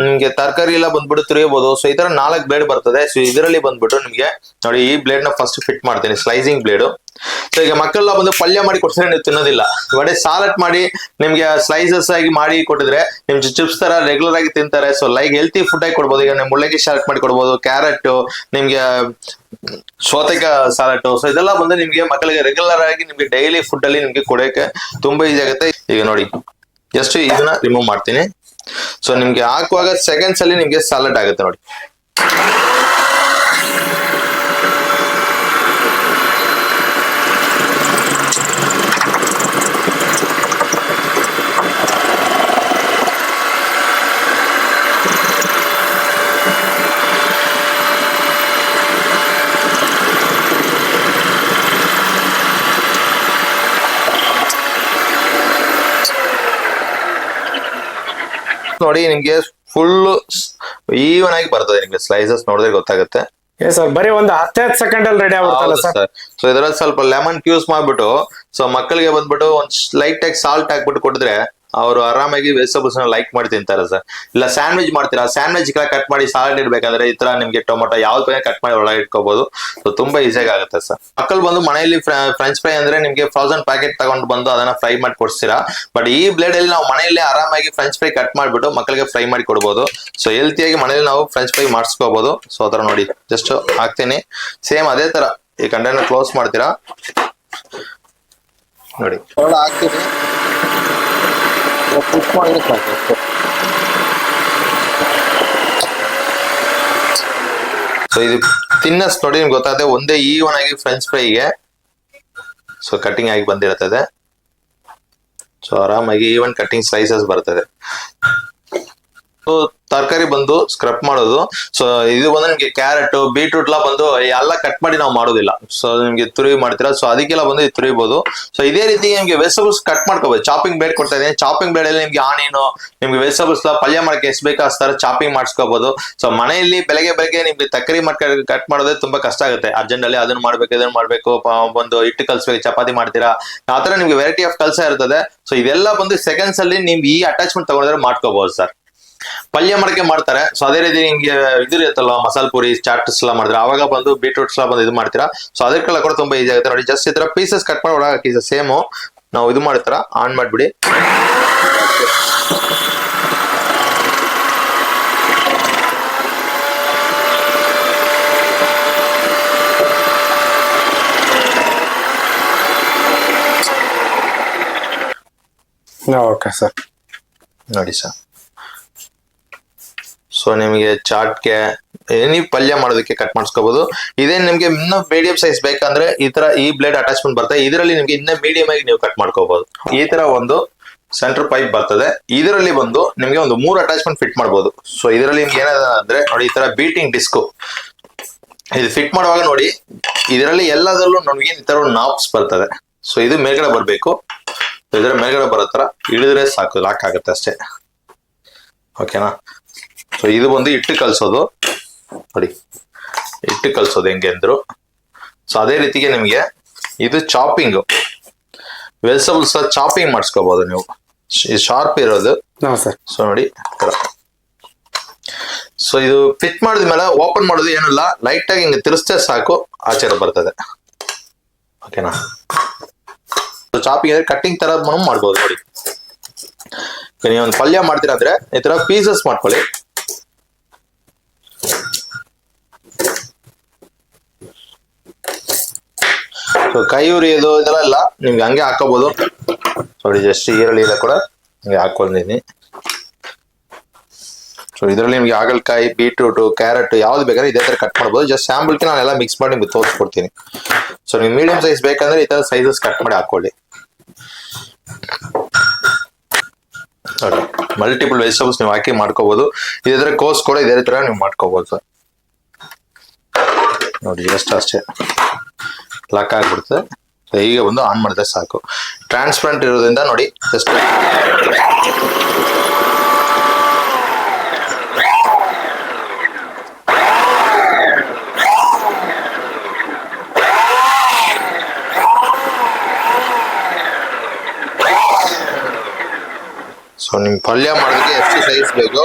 ನಿಮ್ಗೆ ತರಕಾರಿ ಎಲ್ಲ ಬಂದ್ಬಿಟ್ಟು ತುರಿಯಬಹುದು ಸೊ ಈ ತರ ನಾಲ್ಕು ಬ್ಲೇಡ್ ಬರ್ತದೆ. ಸೊ ಇದರಲ್ಲಿ ಬಂದ್ಬಿಟ್ಟು ನಿಮ್ಗೆ ನೋಡಿ ಈ ಬ್ಲೇಡ್ನ ಫಸ್ಟ್ ಫಿಟ್ ಮಾಡ್ತೀನಿ. ಸ್ಲೈಸಿಂಗ್ ಬ್ಲೇಡ್ ಸೊ ಈಗ ಮಕ್ಕಳೆಲ್ಲ ಬಂದು ಪಲ್ಯ ಮಾಡಿ ಕೊಡ್ತಾರೆ, ನೀವು ತಿನ್ನೋದಿಲ್ಲ. ಬಟ್ ಸಾಲಟ್ ಮಾಡಿ ನಿಮ್ಗೆ ಸ್ಲೈಸಸ್ ಆಗಿ ಮಾಡಿ ಕೊಟ್ಟಿದ್ರೆ ನಿಮ್ ಚಿಪ್ಸ್ ತರ ರೆಗ್ಯುಲರ್ ಆಗಿ ತಿಂತಾರೆ. ಸೊ ಲೈಕ್ ಹೆಲ್ತಿ ಫುಡ್ ಆಗಿ ಕೊಡ್ಬೋದು. ಈಗ ನಿಮ್ ಮುಳ್ಳಂಗಿ ಶಾಲಟ್ ಮಾಡಿ ಕೊಡ್ಬೋದು ಕ್ಯಾರೆಟ್ ನಿಮ್ಗೆ ಸೋತೆಕ ಸಾಲಟ್ ಸೊ ಇದೆಲ್ಲ ಬಂದು ನಿಮ್ಗೆ ಮಕ್ಕಳಿಗೆ ರೆಗ್ಯುಲರ್ ಆಗಿ ನಿಮ್ಗೆ ಡೈಲಿ ಫುಡ್ ಅಲ್ಲಿ ನಿಮ್ಗೆ ಕೊಡೋಕೆ ತುಂಬಾ ಈಸಿ ಆಗುತ್ತೆ. ಈಗ ನೋಡಿ ಜಸ್ಟ್ ಇದನ್ನ ರಿಮೂವ್ ಮಾಡ್ತೀನಿ. ಸೊ ನಿಮ್ಗೆ ಹಾಕುವಾಗ ಸೆಕೆಂಡ್ಸ್ ಅಲ್ಲಿ ನಿಮ್ಗೆ ಸಾಲಡ್ ಆಗುತ್ತೆ ನೋಡಿ. ನೋಡಿ ನಿಮ್ಗೆ ಫುಲ್ ಈವನ್ ಆಗಿ ಬರ್ತದೆ ನಿಮ್ಗೆ ಸ್ಲೈಸಸ್ ನೋಡಿದ್ರೆ ಗೊತ್ತಾಗುತ್ತೆ. ಸರ್ ಬರೀ ಒಂದು ಹತ್ತೈದು ಸೆಕೆಂಡ್ ಅಲ್ಲಿ ರೆಡಿ ಆಗ್ಬಿಡ್ತಲ್ಲ ಸರ್? ಸೊ ಇದ್ರಲ್ಲಿ ಸ್ವಲ್ಪ ಲೆಮನ್ ಕ್ಯೂಸ್ ಮಾಡ್ಬಿಟ್ಟು ಸೊ ಮಕ್ಕಳಿಗೆ ಬಂದ್ಬಿಟ್ಟು ಒಂದ್ ಲೈಟ್ ಆಗಿ ಸಾಲ್ಟ್ ಹಾಕ್ಬಿಟ್ಟು ಕೊಟ್ಟಿದ್ರೆ ಅವರು ಆರಾಮಾಗಿ ವೆಜಿಟೇಬಲ್ಸ್ ಲೈಕ್ ಮಾಡಿ ತಿಂತಾರೆ ಸರ್. ಇಲ್ಲ ಸ್ಯಾಂಡ್ವಿಚ್ ಮಾಡ್ತೀರಾ? ಸ್ಯಾಂಡ್ವಿಚ್ ಕಟ್ ಮಾಡಿ ಸಾಲಡ್ ಇರ್ಬೇಕಂದ್ರೆ ಈ ತರ ನಿಮ್ಗೆ ಟೊಮೊಟೊ ಯಾವ್ದು ಬೇಗ ಕಟ್ ಮಾಡಿ ಒಳಗೆ ಇಟ್ಕೋಬಹುದು ಸೊ ತುಂಬಾ ಈಸಿಯಾಗಿ ಆಗುತ್ತೆ ಸರ್. ಮಕ್ಕಳು ಬಂದು ಮನೆಯಲ್ಲಿ ಫ್ರೆಂಚ್ ಫ್ರೈ ಅಂದ್ರೆ ನಿಮ್ಗೆ ಫ್ರೋಸನ್ ಪ್ಯಾಕೆಟ್ ತಗೊಂಡು ಬಂದು ಅದನ್ನ ಫ್ರೈ ಮಾಡಿ ಕೊಡ್ತೀರಾ ಬಟ್ ಈ ಬ್ಲೇಡ್ ಅಲ್ಲಿ ನಾವು ಮನೆಯಲ್ಲೇ ಆರಾಮಾಗಿ ಫ್ರೆಂಚ್ ಫ್ರೈ ಕಟ್ ಮಾಡ್ಬಿಟ್ಟು ಮಕ್ಕಳಿಗೆ ಫ್ರೈ ಮಾಡಿ ಕೊಡ್ಬೋದು. ಸೊ ಹೆಲ್ತಿಯಾಗಿ ಮನೆಯಲ್ಲಿ ನಾವು ಫ್ರೆಂಚ್ ಫ್ರೈ ಮಾಡಿಸ್ಕೋಬಹುದು ಸೊ ಅದರ ನೋಡಿ. ಜಸ್ಟ್ ಹಾಕ್ತೀನಿ. ಸೇಮ್ ಅದೇ ತರ ಈ ಕಂಟೈನರ್ ಕ್ಲೋಸ್ ಮಾಡ್ತೀರಾ? ನೋಡಿ. ಹಾಕ್ತೀನಿ. ಸೊ ಇದು ತಿನ್ನಸ್ ನೋಡಿ ನಿಮ್ಗೆ ಗೊತ್ತಾಗುತ್ತೆ. ಒಂದೇ ಈವನ್ ಆಗಿ ಫ್ರೆಂಚ್ ಫ್ರೈಗೆ ಸೊ ಕಟಿಂಗ್ ಆಗಿ ಬಂದಿರ್ತದೆ. ಸೊ ಆರಾಮಾಗಿ ಈವನ್ ಕಟಿಂಗ್ ಸ್ಲೈಸಸ್ ಬರ್ತದೆ. ತರಕಾರಿ ಬಂದು ಸ್ಕ್ರಬ್ ಮಾಡೋದು. ಸೊ ಇದು ಬಂದು ನಿಮ್ಗೆ ಕ್ಯಾರೆಟ್ ಬೀಟ್ರೂಟ್ ಎಲ್ಲ ಬಂದು ಎಲ್ಲ ಕಟ್ ಮಾಡಿ ನಾವು ಮಾಡೋದಿಲ್ಲ. ಸೊ ನಿಮ್ಗೆ ತುರಿವಿ ಮಾಡ್ತೀರಾ? ಸೊ ಅದಕ್ಕೆಲ್ಲ ಬಂದು ತುರಿಬಹುದು ಸೊ ಇದೇ ರೀತಿ ನಿಮ್ಗೆ ವೆಜಿಟಬಲ್ಸ್ ಕಟ್ ಮಾಡ್ಕೋಬಹುದು ಚಾಪಿಂಗ್ ಬೇಡ್ ಕೊಡ್ತಾ ಇದ್ದೀನಿ. ಚಾಪಿಂಗ್ ಬೇಡಲ್ಲಿ ನಿಮ್ಗೆ ಆನಿಯನ್, ನಿಮ್ಗೆ ವೆಜಿಟಬಲ್ಸ್ ಪಲ್ಯ ಮಾಡಕ್ಕೆ ಎಷ್ಟು ಬೇಕಾ ಅಷ್ಟು ಚಾಪಿಂಗ್ ಮಾಡಿಸ್ಕೋಬಹುದು ಸೊ ಮನೆಯಲ್ಲಿ ಬೆಳಗ್ಗೆ ಬೆಳಗ್ಗೆ ನಿಮ್ಗೆ ತಕ್ಕರಿ ಮಾಡ್ಕೊಂಡು ಕಟ್ ಮಾಡೋದೇ ತುಂಬಾ ಕಷ್ಟ ಆಗುತ್ತೆ. ಅರ್ಜೆಂಟ್ ಅಲ್ಲಿ ಅದನ್ನ ಮಾಡ್ಬೇಕು, ಇದನ್ನ ಮಾಡ್ಬೇಕು ಒಂದು ಹಿಟ್ಟು ಕಲ್ಸ್ಬೇಕು, ಚಪಾತಿ ಮಾಡ್ತೀರಾ? ಆ ತರ ನಿಮ್ಗೆ ವೆರೈಟಿ ಆಫ್ ಕೆಲಸ ಇರ್ತದೆ. ಸೊ ಇದೆಲ್ಲ ಬಂದು ಸೆಕೆಂಡ್ಸ್ ಅಲ್ಲಿ ನಿಮ್ಗೆ ಈ ಅಟ್ಯಾಚ್ಮೆಂಟ್ ತಗೊಂಡ್ರೆ ಮಾಡ್ಕೋಬಹುದು ಸರ್ ಪಲ್ಯ ಮಡಕೆ ಮಾಡ್ತಾರೆ. ಸೊ ಅದೇ ರೀತಿ ನಿಮ್ಗೆ ಇದು ಇರುತ್ತಲ್ಲ ಮಸಾಲ ಪುರಿ ಚಾಟ್ಸ್ ಎಲ್ಲ ಮಾಡಿದ್ರೆ ಅವಾಗ ಬಂದು ಬೀಟ್ರೂಟ್ಸ್ ಎಲ್ಲ ಬಂದು ಇದು ಮಾಡ್ತೀರಾ? ಸೊ ಅದಕ್ಕೆಲ್ಲ ಕೂಡ ತುಂಬಾ ಈಸಿ ಆಗುತ್ತೆ. ನೋಡಿ ಜಸ್ಟ್ ಈ ತರ ಪೀಸಸ್ ಕಟ್ ಮಾಡಿ ಒಳಗೆ ಹಾಕಿ ಸೇಮು ನಾವು ಇದು ಮಾಡ್ತೀರಾ? ಆನ್ ಮಾಡಿಬಿಡಿ. ಓಕೆ ಸರ್ ನೋಡಿ ಸರ್ ಸೊ ನಿಮಗೆ ಚಾಟ್ಗೆ ಎನಿ ಪಲ್ಯ ಮಾಡೋದಕ್ಕೆ ಕಟ್ ಮಾಡಿಸ್ಕೋಬಹುದು ಇದೇ ನಿಮ್ಗೆ ಇನ್ನೂ ಮೀಡಿಯಂ ಸೈಜ್ ಬೇಕಂದ್ರೆ ಈ ತರ ಈ ಬ್ಲೇಡ್ ಅಟ್ಯಾಚ್ಮೆಂಟ್ ಬರ್ತದೆ. ಇದರಲ್ಲಿ ನಿಮ್ಗೆ ಇನ್ನೂ ಮೀಡಿಯಂ ಆಗಿ ನೀವು ಕಟ್ ಮಾಡ್ಕೋಬಹುದು ಈ ತರ ಒಂದು ಸೆಂಟರ್ ಪೈಪ್ ಬರ್ತದೆ. ಇದರಲ್ಲಿ ಬಂದು ನಿಮ್ಗೆ ಒಂದು ಮೂರು ಅಟ್ಯಾಚ್ಮೆಂಟ್ ಫಿಟ್ ಮಾಡಬಹುದು ಸೊ ಇದರಲ್ಲಿ ನಿಮ್ಗೆ ಅಂದ್ರೆ ನೋಡಿ ಈ ತರ ಬೀಟಿಂಗ್ ಡಿಸ್ಕ್ ಇದು ಫಿಟ್ ಮಾಡುವಾಗ ನೋಡಿ, ಇದರಲ್ಲಿ ಎಲ್ಲದರಲ್ಲೂ ನಮಗೆ ಈ ತರ ನಾಪ್ಸ್ ಬರ್ತದೆ. ಸೊ ಇದು ಮೇಲ್ಗಡೆ ಬರಬೇಕು. ಇದರ ಮೇಲ್ಗಡೆ ಬರೋ ತರ ಇಳಿದ್ರೆ ಸಾಕು ಲಾಕ್ ಆಗುತ್ತೆ ಅಷ್ಟೇ. ಓಕೆನಾ ಸೊ ಇದು ಬಂದು ಇಟ್ಟು ಕಲಿಸೋದು. ನೋಡಿ. ಇಟ್ಟು ಕಲಿಸೋದು ಹೆಂಗೆ ಅಂದ್ರು. ಸೊ ಅದೇ ರೀತಿಗೆ ನಿಮಗೆ ಇದು ಚಾಪಿಂಗ್ ವೆಜಿಟೇಬಲ್ಸ್ ಚಾಪಿಂಗ್ ಮಾಡಿಸ್ಕೋಬಹುದು ನೀವು. ಶಾರ್ಪ್ ಇರೋದು. ಸೊ ನೋಡಿ ಸೊ ಇದು ಫಿಟ್ ಮಾಡಿದ್ಮೇಲೆ ಓಪನ್ ಮಾಡೋದು ಏನಿಲ್ಲ. ಲೈಟ್ ಆಗಿ ಹಿಂಗೆ ತಿರ್ಸ್ತೇ ಸಾಕು. ಆಚೆಗೆ ಬರ್ತದೆ. ಓಕೆನಾ ಚಾಪಿಂಗ್ ಅಂದ್ರೆ ಕಟ್ಟಿಂಗ್ ತರ ಮಾಡ್ಬೋದು. ನೋಡಿ. ನೀವು ಒಂದು ಪಲ್ಯ ಮಾಡ್ತೀರಾ ಅಂದ್ರೆ ಈ ತರ ಪೀಸಸ್ ಮಾಡ್ಕೊಳ್ಳಿ. ಕೈ ಉರಿಯೋದು ಇದೆಲ್ಲ ಇಲ್ಲ. ನಿಮ್ಗೆ ಹಂಗೆ ಹಾಕೋಬಹುದು ನೋಡಿ ಜಸ್ಟ್ ಈರುಳ್ಳಿ ಇಲ್ಲ ಕೂಡ ಹಂಗೆ ಹಾಕೊಂಡಿದ್ದೀನಿ ಸೊ ಇದರಲ್ಲಿ ನಿಮ್ಗೆ ಹಾಗಲಕಾಯಿ ಬೀಟ್ರೂಟ್ ಕ್ಯಾರೆಟ್ ಯಾವ್ದು ಬೇಕಾದ್ರೆ ಇದೇ ತರ ಕಟ್ ಮಾಡ್ಬೋದು. ಜಸ್ಟ್ ಸ್ಯಾಂಪಲ್ಗೆ ನಾನೆಲ್ಲ ಮಿಕ್ಸ್ ಮಾಡಿ ನಿಮ್ಗೆ ತೋರಿಸ್ಕೊಡ್ತೀನಿ. ಸೊ ನಿಮ್ಗೆ ಮೀಡಿಯಂ ಸೈಜ್ ಬೇಕಂದ್ರೆ ಈ ತರ ಸೈಜಸ್ ಕಟ್ ಮಾಡಿ ಹಾಕೊಳ್ಳಿ ಮಲ್ಟಿಪಲ್ ವೆಜಿಟೇಬಲ್ಸ್ ನೀವು ಹಾಕಿ ಮಾಡ್ಕೋಬಹುದು ಇದೇ ತರ ಕೋಸ್ ಕೂಡ ಇದೇ ತರ ನೀವು ಮಾಡ್ಕೋಬಹುದು ಸರ್ ನೋಡಿ ಜಸ್ಟ್ ಅಷ್ಟೇ. ಲಾಕ್ ಆಗ್ಬಿಡುತ್ತೆ ಈಗ ಒಂದು ಆನ್ ಮಾಡಿದ್ರೆ ಸಾಕು. ಟ್ರಾನ್ಸ್ಪರೆಂಟ್ ಇರೋದ್ರಿಂದ ನೋಡಿ ಜಸ್ಟ್ ಸೊ ನಿಮ್ಗೆ ಪಲ್ಯ ಮಾಡೋದಕ್ಕೆ ಎಷ್ಟು ಸೈಜ್ ಬೇಕು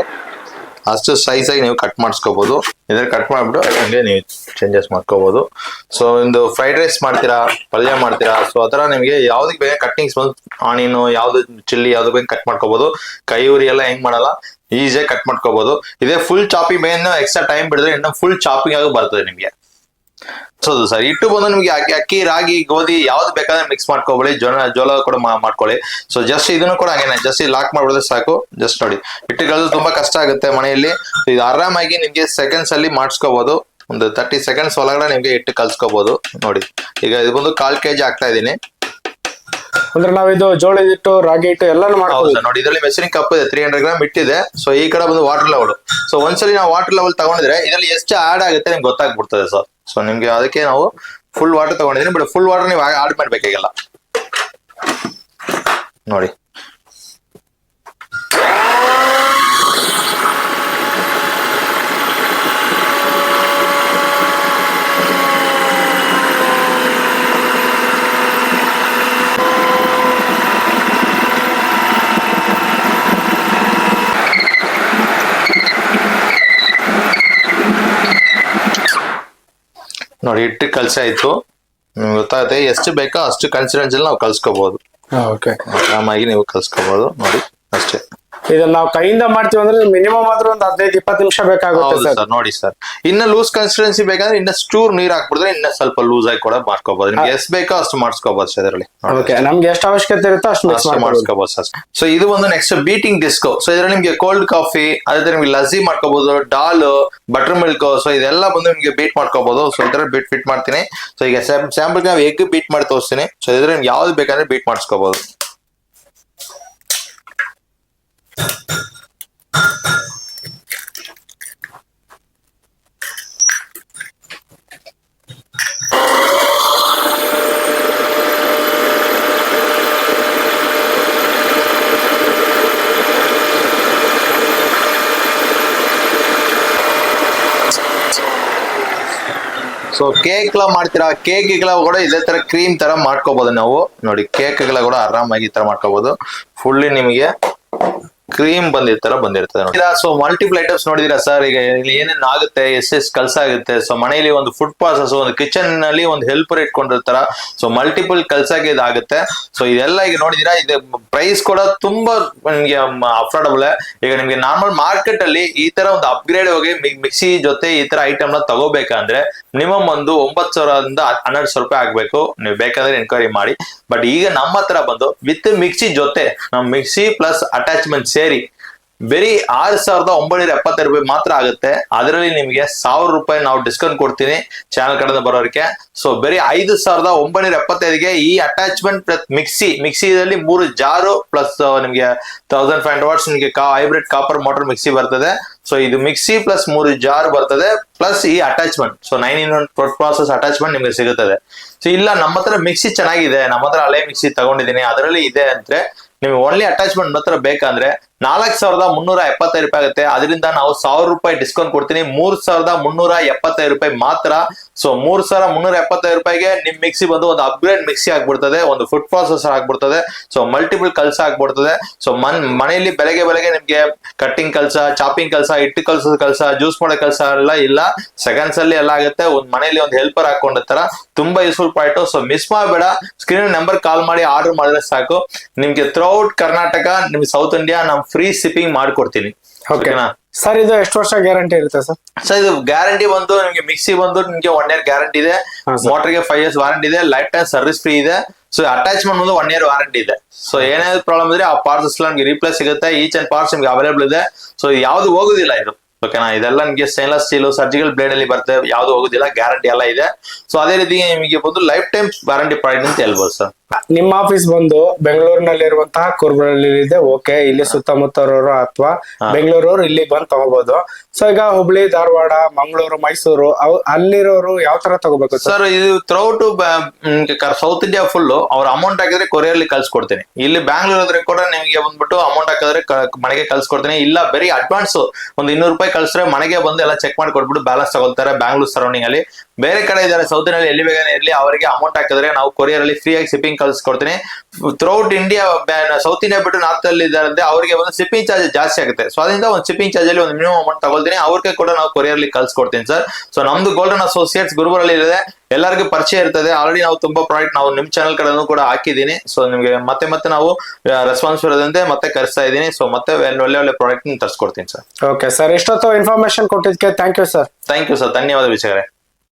ಅಷ್ಟು ಸೈಜ್ ಆಗಿ ನೀವು ಕಟ್ ಮಾಡಿಸ್ಕೋಬಹುದು ಇದ್ರ ಕಟ್ ಮಾಡ್ಬಿಟ್ಟು ಹಂಗೆ ನೀವು ಚೇಂಜಸ್ ಮಾಡ್ಕೋಬಹುದು ಸೊ ಒಂದು ಫ್ರೈಡ್ ರೈಸ್ ಮಾಡ್ತೀರಾ, ಪಲ್ಯ ಮಾಡ್ತೀರಾ ಸೊ ಅದರ ನಿಮಗೆ ಯಾವ್ದಕ್ಕೆ ಬೇಕಾ ಕಟ್ಟಿಂಗ್ಸ್ ಬಂದು ಆನಿಯನ್, ಯಾವ್ದು ಚಿಲ್ಲಿ ಯಾವ್ದು ಕಟ್ ಮಾಡ್ಕೋಬಹುದು ಕೈ ಉರಿ ಎಲ್ಲ ಹೆಂಗ್ ಮಾಡಲ್ಲ ಈಸಿಯಾಗಿ ಕಟ್ ಮಾಡ್ಕೋಬಹುದು ಇದೇ ಫುಲ್ ಚಾಪಿಂಗ್ ಬೇನ್ ಎಕ್ಸ್ಟ್ರಾ ಟೈಮ್ ಬಿಡಿದ್ರೆ ಇನ್ನು ಫುಲ್ ಚಾಪಿಂಗ್ ಆಗಿ ಬರ್ತದೆ ನಿಮಗೆ. So sir. ಇಟ್ಟು ಬಂದು ನಿಮ್ಗೆ ಅಕ್ಕಿ ಅಕ್ಕಿ ರಾಗಿ ಗೋಧಿ ಯಾವ್ದು ಬೇಕಾದ್ರೆ ಮಿಕ್ಸ್ ಮಾಡ್ಕೊಬೇಡಿ. ಜೋಳ ಜೋಳ ಕೂಡ ಮಾಡ್ಕೊಳ್ಳಿ. ಸೊ ಜಸ್ಟ್ ಇದನ್ನು ಕೂಡ ಹಂಗೇನೆ. ಜಸ್ಟ್ ಲಾಕ್ ಮಾಡ್ಬಿಡಿದ್ರೆ ಸಾಕು. ಜಸ್ಟ್ ನೋಡಿ. ಇಟ್ಟುಗಳು ತುಂಬಾ ಕಷ್ಟ ಆಗುತ್ತೆ ಮನೆಯಲ್ಲಿ. ಇದು ಆರಾಮಾಗಿ ನಿಮ್ಗೆ ಸೆಕೆಂಡ್ಸ್ ಅಲ್ಲಿ ಮಾಡಿಸ್ಕೋಬಹುದು ಒಂದು ತರ್ಟಿ ಸೆಕೆಂಡ್ಸ್ ಒಳಗಡೆ ನಿಮ್ಗೆ ಇಟ್ಟು ಕಲ್ಸ್ಕೋಬಹುದು ನೋಡಿ. ಈಗ ಇದು ಬಂದು ಕಾಲ್ ಕೆಜಿ ಆಗ್ತಾ ಇದೀನಿ ಅಂದ್ರೆ ನಾವು ಇದು ಜೋಳದ ಹಿಟ್ಟು ರಾಗಿ ಹಿಟ್ಟು ಎಲ್ಲಾನು ಹೌದು ಮಾಡ್ಬೋದು ನೋಡಿ ಇದರಲ್ಲಿ ಮೆಸಿನ್ ಕಪ್ ಇದೆ. ತ್ರೀ ಹಂಡ್ರೆಡ್ ಗ್ರಾಮ್ ಇಟ್ಟಿದೆ. ಸೊ ಈ ಕಡೆ ಬಂದು ವಾಟರ್ ಲೆವೆಲ್ ಸೊ ಒಂದ್ಸಲಿ ನಾವು ವಾಟರ್ ಲೆವೆಲ್ ತಗೊಂಡಿದ್ರೆ ಇದರಲ್ಲಿ ಎಷ್ಟು ಆಡ್ ಆಗುತ್ತೆ ನಿಮ್ಗೆ ಗೊತ್ತಾಗ್ಬಿಡ್ತದೆ ಸರ್. ಸೊ ನಿಮ್ಗೆ ಅದಕ್ಕೆ ನಾವು ಫುಲ್ ವಾಟರ್ ತಗೊಂಡಿದ್ದೀನಿ ಬಟ್ ಫುಲ್ ವಾಟರ್ ನೀವು ಆಡ್ ಮಾಡ್ಬೇಕಾಗಿಲ್ಲ ನೋಡಿ. ನೋಡಿ ಹಿಟ್ಟು ಕಲಸಿ ಆಯ್ತು. ನಿಮ್ಗೆ ಗೊತ್ತಾಗುತ್ತೆ. ಎಷ್ಟು ಬೇಕೋ ಅಷ್ಟು ಕನ್ಸಿಡೆನ್ಸ್ ನಾವು ಕಲ್ಸ್ಕೋಬಹುದು ಓಕೆ ಆರಾಮಾಗಿ ನೀವು ಕಲ್ಸ್ಕೋಬಹುದು ನೋಡಿ ಅಷ್ಟೇ. ಇದನ್ನ ನಾವು ಕೈಯಿಂದ ಮಾಡ್ತೀವಿ ಅಂದ್ರೆ ಮಿನಿಮಮ್ ಆದ್ರೂ ಒಂದು ಹದಿನೈದು ಇಪ್ಪತ್ತು ನಿಮಿಷ ಬೇಕಾಗುತ್ತೆ ಹೌದು ಸರ್. ಸರ್ ನೋಡಿ ಸರ್. ಇನ್ನ ಲೂಸ್ ಕನ್ಸಿಸ್ಟೆನ್ಸಿ ಬೇಕಂದ್ರೆ ಇನ್ನ ಸ್ಟೂರ್ ನೀರ್ ಹಾಕ್ಬಿಡಿದ್ರೆ ಇನ್ನ ಸ್ವಲ್ಪ ಲೂಸ್ ಆಗಿ ಕೂಡ ಮಾಡ್ಕೋಬಹುದು ನಿಮ್ಗೆ ಎಷ್ಟು ಬೇಕೋ ಅಷ್ಟು ಮಾಡ್ಸ್ಕೋಬಹುದು ಸರ್ ಇದರಲ್ಲಿ. ಓಕೆ ನಮ್ಗೆ ಎಷ್ಟು ಅವಶ್ಯಕತೆ ಇರುತ್ತೋ ಅಷ್ಟು ಮಿಕ್ಸ್ ಅಷ್ಟು ಮಾಡ್ಬೋದು ಮಾಡಿಸ್ಕೋಬಹುದು ಸರ್. ಸೊ ಇದು ಒಂದು ನೆಕ್ಸ್ಟ್ ಬೀಟಿಂಗ್ ಡಿಸ್ಕೋ ಸೊ ಇದ್ರಲ್ಲಿ ನಿಮ್ಗೆ ಕೋಲ್ಡ್ ಕಾಫಿ ಅದೇ ನಿಮ್ಗೆ ಲಸ್ಸಿ ಮಾಡ್ಕೋಬಹುದು ಡಾಲ್ ಬಟರ್ ಮಿಲ್ಕ್ ಸೊ ಇದೆಲ್ಲ ಬಂದು ನಿಮ್ಗೆ ಬೀಟ್ ಮಾಡ್ಕೋಬಹುದು ಸೊ ಇದ್ರಲ್ಲಿ ಬೀಟ್ ಫಿಟ್ ಮಾಡ್ತೀನಿ. ಸೊ ಈಗ ಸ್ಯಾಂಪಲ್ ನಾವು ಎಗ್ ಬೀಟ್ ಮಾಡಿ ತೋರಿಸ್ತೀನಿ. ಸೊ ಇದ್ರಲ್ಲಿ ನಿಮ್ಗೆ ಯಾವ್ದು ಬೇಕಂದ್ರೆ ಬೀಟ್ ಮಾಡಿಸ್ಕೋಬಹುದು ಸೊ ಕೇಕ್ ಎಲ್ಲ ಮಾಡ್ತೀರಾ? ಕೇಕ್ಗಳ ಕೂಡ ಇದೇ ತರ ಕ್ರೀಮ್ ತರ ಮಾಡ್ಕೋಬಹುದು ನಾವು. ನೋಡಿ ಕೇಕ್ಗಳ ಕೂಡ ಆರಾಮಾಗಿ ಈ ತರ ಮಾಡ್ಕೋಬಹುದು ಫುಲ್ಲಿ ನಿಮಗೆ ಕ್ರೀಮ್ ಬಂದಿರ್ತಾರ ಬಂದಿರ್ತದೆ ನೋಡಿ. ಸೊ ಮಲ್ಟಿಪಲ್ ಐಟಮ್ಸ್ ನೋಡಿದಿರಾ ಸರ್ ಈಗ ಏನೇನ್ ಆಗುತ್ತೆ, ಎಸ್ ಕೆಲಸ ಆಗುತ್ತೆ. ಸೊ ಮನೆಯಲ್ಲಿ ಒಂದು ಫುಡ್ ಪ್ರಾಸೆಸ್ ಒಂದು ಕಿಚನ್ನಲ್ಲಿ ಒಂದು ಹೆಲ್ಪರ್ ಇಟ್ಕೊಂಡಿರ್ತಾರ. ಸೊ ಮಲ್ಟಿಪಲ್ ಕೆಲ್ಸಕ್ಕೆ ಇದಾಗುತ್ತೆ. ಸೊ ಇದೆಲ್ಲ ಈಗ ನೋಡಿದಿರಾ, ಇದು ಪ್ರೈಸ್ ಕೂಡ ತುಂಬಾ ನಿಮ್ಗೆ ಅಫೋರ್ಡಬಲ್ ಈಗ ನಿಮ್ಗೆ ನಾರ್ಮಲ್ ಮಾರ್ಕೆಟ್ ಅಲ್ಲಿ ಈ ತರ ಒಂದು ಅಪ್ಗ್ರೇಡ್ ಹೋಗಿ ಮಿಕ್ಸಿ ಜೊತೆ ಈ ತರ ಐಟಮ್ನ ತಗೋಬೇಕಂದ್ರೆ ಮಿನಿಮಮ್ ಒಂದು ಒಂಬತ್ತು ಸಾವಿರದಿಂದ ಹನ್ನೆರಡು ಸಾವಿರ ರೂಪಾಯಿ ಆಗ್ಬೇಕು. ನೀವು ಬೇಕಾದ್ರೆ ಎನ್ಕ್ವೈರಿ ಮಾಡಿ. ಬಟ್ ಈಗ ನಮ್ಮ ಹತ್ರ ಬಂದು ವಿತ್ ಮಿಕ್ಸಿ ಜೊತೆ, ನಮ್ ಮಿಕ್ಸಿ ಪ್ಲಸ್ ಅಟ್ಯಾಚ್ಮೆಂಟ್ ಸೇರಿ ಬರೀ ಆರು ಸಾವಿರದ ಒಂಬೈನೂರ ಎಪ್ಪತ್ತೆರಡು ರೂಪಾಯಿ ಮಾತ್ರ ಆಗುತ್ತೆ. ಅದರಲ್ಲಿ ನಿಮಗೆ ಸಾವಿರ ರೂಪಾಯಿ ನಾವು ಡಿಸ್ಕೌಂಟ್ ಕೊಡ್ತೀನಿ ಚಾನಲ್ ಕಡೆಯಿಂದ ಬರೋರಿಗೆ. ಸೊ ಬರೀ ಐದು ಸಾವಿರದ ಒಂಬೈನೂರ ಎಪ್ಪತ್ತೈದಿಗೆ ಈ ಅಟ್ಯಾಚ್ಮೆಂಟ್ ಪ್ಲಸ್ ಮಿಕ್ಸಿ ಮಿಕ್ಸಿದಲ್ಲಿ ಮೂರು ಜಾರು ಪ್ಲಸ್ ನಿಮಗೆ ತೌಸಂಡ್ ಫೈವ್ ಹಂಡ್ರೆಡ್ ನಿಮಗೆ ಹೈಬ್ರಿಡ್ ಕಾಪರ್ ಮೋಟರ್ ಮಿಕ್ಸಿ ಬರ್ತದೆ. ಸೊ ಇದು ಮಿಕ್ಸಿ ಪ್ಲಸ್ ಮೂರು ಜಾರ್ ಬರ್ತದೆ ಪ್ಲಸ್ ಈ attachment so nine in one process attachment ನಿಮಗೆ ಸಿಗುತ್ತದೆ. ಸೊ ಇಲ್ಲ, ನಮ್ಮ ಹತ್ರ ಮಿಕ್ಸಿ ಚೆನ್ನಾಗಿದೆ. ನಮ್ಮ ಹತ್ರ ಹಳೆ ಮಿಕ್ಸಿ ತಗೊಂಡಿದ್ದೀನಿ. ಅದರಲ್ಲಿ ಇದೆ ಅಂದ್ರೆ ನಿಮ್ಗೆ ಓನ್ಲಿ ಅಟ್ಯಾಚ್ಮೆಂಟ್ ಮಾತ್ರ ಬೇಕಂದ್ರೆ ನಾಲ್ಕು ಸಾವಿರದ ಮುನ್ನೂರ ಎಪ್ಪತ್ತೈದು ರೂಪಾಯಿ ಆಗುತ್ತೆ. ಅದರಿಂದ ನಾವು ಸಾವಿರ ರೂಪಾಯಿ ಡಿಸ್ಕೌಂಟ್ ಕೊಡ್ತೀನಿ. ಮೂರ್ ಸಾವಿರದ ಮುನ್ನೂರ ಎಪ್ಪತ್ತೈದು ರೂಪಾಯಿ ಮಾತ್ರ. ಸೊ ಮೂರ್ ಸಾವಿರ ಮುನ್ನೂರ ಎಪ್ಪತ್ತೈದು ರೂಪಾಯಿಗೆ ನಿಮ್ ಮಿಕ್ಸಿ ಬಂದು ಒಂದು ಅಪ್ಗ್ರೇಡ್ ಮಿಕ್ಸಿ ಆಗ್ಬಿಡ್ತದೆ. ಒಂದು ಫುಡ್ ಪ್ರಾಸೆಸರ್ ಆಗ್ಬಿಡ್ತದೆ. ಸೊ ಮಲ್ಟಿಪಲ್ ಕಲ್ಸ ಆಗ್ಬಿಡ್ತದೆ. ಸೊ ಮನ್, ಮನೆಯಲ್ಲಿ ಬೆಳಗ್ಗೆ ಬೆಳಗ್ಗೆ ನಿಮ್ಗೆ ಕಟ್ಟಿಂಗ್ ಕಲ್ಸ ಚಾಪಿಂಗ್ ಕೆಲಸ ಇಟ್ಟು ಕಲ್ಸೋದ್ ಕೆಲಸ ಜ್ಯೂಸ್ ಮಾಡೋ ಕೆಲಸ ಎಲ್ಲ ಇಲ್ಲ. ಸೆಕೆಂಡ್ಸ್ ಅಲ್ಲಿ ಎಲ್ಲ ಆಗುತ್ತೆ. ಒಂದ್ ಮನೆಯಲ್ಲಿ ಒಂದು ಹೆಲ್ಪರ್ ಹಾಕೊಂಡಿರ್ತಾರ. ತುಂಬಾ ಯೂಸ್ಫುಲ್ ಪಾಯಿಂಟ್ ಸೊ ಮಿಸ್ ಮಾಡಬೇಡ. ಸ್ಕ್ರೀನ್ ನಂಬರ್ ಕಾಲ್ ಮಾಡಿ ಆರ್ಡರ್ ಮಾಡಿದ್ರೆ ಸಾಕು. ನಿಮ್ಗೆ ಥ್ರೌಟ್ ಕರ್ನಾಟಕ, ನಿಮ್ಗೆ ಸೌತ್ ಇಂಡಿಯಾ ನಮ್ ಫ್ರೀ ಶಿಪ್ಪಿಂಗ್ ಮಾಡ್ಕೊಡ್ತೀನಿ. ಓಕೆನಾ ಸರ್ ಇದು ಎಷ್ಟು ವರ್ಷ ಗ್ಯಾರಂಟಿ ಇರುತ್ತೆ ಸರ್ ಸರ್ ಇದು ಗ್ಯಾರಂಟಿ ಬಂದು ನಿಮ್ಗೆ ಮಿಕ್ಸಿ ಬಂದು ನಿಮ್ಗೆ ಒನ್ ಇಯರ್ ಗ್ಯಾರಂಟಿ ಇದೆ. ಮೋಟರ್ಗೆ ಫೈವ್ ಇಯರ್ಸ್ ವಾರಂಟಿ ಇದೆ. ಲೈಫ್ ಟೈಮ್ ಸರ್ವಿಸ್ ಫ್ರೀ ಇದೆ. ಸೊ ಅಟ್ಯಾಚ್ಮೆಂಟ್ ಬಂದು ಒನ್ ಇಯರ್ ವಾರಂಟಿ ಇದೆ. ಸೊ ಏನೇ ಪ್ರಾಬ್ಲಮ್ ಇದ್ರೆ ಆ ಪಾರ್ಟ್ಸ್ ನಿಮ್ಗೆ ರೀಪ್ಲೇಸ್ ಸಿಗುತ್ತೆ. ಈಚ್ ಅಂಡ್ ಪಾರ್ಟ್ಸ್ ನಿಮ್ಗೆ ಅವೈಲೇಬಲ್ ಇದೆ. ಸೊ ಯಾವ್ದು ಹೋಗುದಿಲ್ಲ ಇದು. ಓಕೆನಾ ಇದೆಲ್ಲ ನಿಮಗೆ ಸ್ಟೈನ್ಲೆಸ್ ಸ್ಟೀಲ್ ಸರ್ಜಿಕಲ್ ಬ್ಲೇಡ್ ಅಲ್ಲಿ ಬರುತ್ತೆ ಯಾವ್ದು ಹೋಗುದಿಲ್ಲ. ಗ್ಯಾರಂಟಿ ಎಲ್ಲ ಇದೆ. ಸೊ ಅದೇ ರೀತಿ ನಿಮಗೆ ಬಂದು ಲೈಫ್ ಟೈಮ್ ವಾರಂಟಿ ಪ್ರಾಡಕ್ಟ್ ಅಂತ ಹೇಳ್ಬೋದು ಸರ್ ನಿಮ್ಮ ಆಫೀಸ್ ಬಂದು ಬೆಂಗಳೂರಿನಲ್ಲಿರುವಂತಹ ಕುರ್ಬಳ್ಳಿ ಇದೆ ಓಕೆ ಇಲ್ಲಿ ಸುತ್ತಮುತ್ತರವರು ಅಥವಾ ಬೆಂಗಳೂರವ್ರು ಇಲ್ಲಿ ಬಂದು ತಗೋಬಹುದು ಸೊ ಈಗ ಹುಬ್ಳಿ ಧಾರವಾಡ ಮಂಗಳೂರು ಮೈಸೂರು ಅಲ್ಲಿರೋರು ಯಾವ ತರ ತಗೋಬೇಕು ಸರ್ ಇದು ಥ್ರೌಟ್ ಸೌತ್ ಇಂಡಿಯಾ ಫುಲ್ ಅವ್ರ ಅಮೌಂಟ್ ಹಾಕಿದ್ರೆ ಕೊರಿಯರ್ಲಿ ಕಳ್ಸಿಕೊಡ್ತೀನಿ. ಇಲ್ಲಿ ಬ್ಯಾಂಗ್ಳೂರ್ ಆದ್ರೆ ಕೂಡ ನಿಮಗೆ ಬಂದ್ಬಿಟ್ಟು ಅಮೌಂಟ್ ಹಾಕಿದ್ರೆ ಮನೆಗೆ ಕಳ್ಸಿಕೊಡ್ತೀನಿ. ಇಲ್ಲ ಬರೀ ಅಡ್ವಾನ್ಸ್ ಒಂದು ಇನ್ನೂರು ರೂಪಾಯಿ ಕಳ್ಸಿದ್ರೆ ಮನೆಗೆ ಬಂದು ಎಲ್ಲ ಚೆಕ್ ಮಾಡಿ ಕೊಟ್ಬಿಟ್ಟು ಬ್ಯಾಲೆನ್ಸ್ ತಗೊಳ್ತಾರೆ ಬ್ಯಾಂಗ್ಳೂರ್ ಸರೌಂಡಿಂಗ್ ಅಲ್ಲಿ. ಬೇರೆ ಕಡೆ ಇದ್ದಾರೆ ಸೌತ್ ಇಂಡಿಯಲ್ಲಿ ಎಲ್ಲಿ ಬೇಗನೆ ಇರಲಿ ಅವರಿಗೆ ಅಮೌಂಟ್ ಹಾಕಿದ್ರೆ ನಾವು ಕೊರಿಯರ್ ಅಲ್ಲಿ ಫ್ರೀ ಆಗಿ ಶಿಪ್ಪಿಂಗ್ ಕಳ್ಸಿಕೊಡ್ತೀನಿ. ಥ್ರೌಟ್ ಇಂಡಿಯಾ ಸೌತ್ ಇಂಡಿಯಾ ಬಿಟ್ಟು ನಾರ್ತ್ ಅಲ್ಲಿ ಇದ್ದಾರೆ ಅವರಿಗೆ ಒಂದು ಶಿಪ್ಪಿಂಗ್ ಚಾರ್ಜ್ ಜಾಸ್ತಿ ಆಗುತ್ತೆ. ಸೊ ಅದರಿಂದ ಒಂದು ಶಿಪ್ಪಿಂಗ್ ಚಾರ್ಜ್ ಅಲ್ಲಿ ಒಂದು ಮಿನಿಮಮ್ ಅಮೌಂಟ್ ತಗೊಳ್ತೀನಿ. ಅವ್ರಿಗೆ ಕೂಡ ನಾವು ಕೊರಿಯರ್ ಅಲ್ಲಿ ಕಳ್ಸಿಕೊಡ್ತೀನಿ ಸರ್ ಸೊ ನಮ್ದು ಗೋಲ್ಡನ್ ಅಸೋಸಿಯೇಟ್ಸ್ ಗುರುಬರಲ್ಲಿ ಇದೆ. ಎಲ್ಲರಿಗೂ ಪರಿಚಯ ಇರ್ತದೆ. ಆಲ್ರೆಡಿ ನಾವು ತುಂಬಾ ಪ್ರಾಡಕ್ಟ್ ನಾವು ನಿಮ್ ಚಾನಲ್ ಕಡೆನೂ ಕೂಡ ಹಾಕಿದ್ದೀನಿ. ಸೊ ನಿಮಗೆ ಮತ್ತೆ ಮತ್ತೆ ನಾವು ರೆಸ್ಪಾನ್ಸ್ ಇರೋದಂತೆ ಮತ್ತೆ ಕರೆಸ್ತಾ ಇದ್ದೀನಿ. ಸೊ ಮತ್ತೆ ಒಳ್ಳೆ ಒಳ್ಳೆ ಪ್ರಾಡಕ್ಟ್ ತರಿಸ್ಕೊಡ್ತೀನಿ ಸರ್ ಓಕೆ ಸರ್ ಇಷ್ಟೊತ್ತು ಇನ್ಫಾರ್ಮೇಶನ್ ಕೊಟ್ಟಿದ್ದಕ್ಕೆ thank you sir thank you sir ಧನ್ಯವಾದ ವೀಕ್ಷಕರೇ.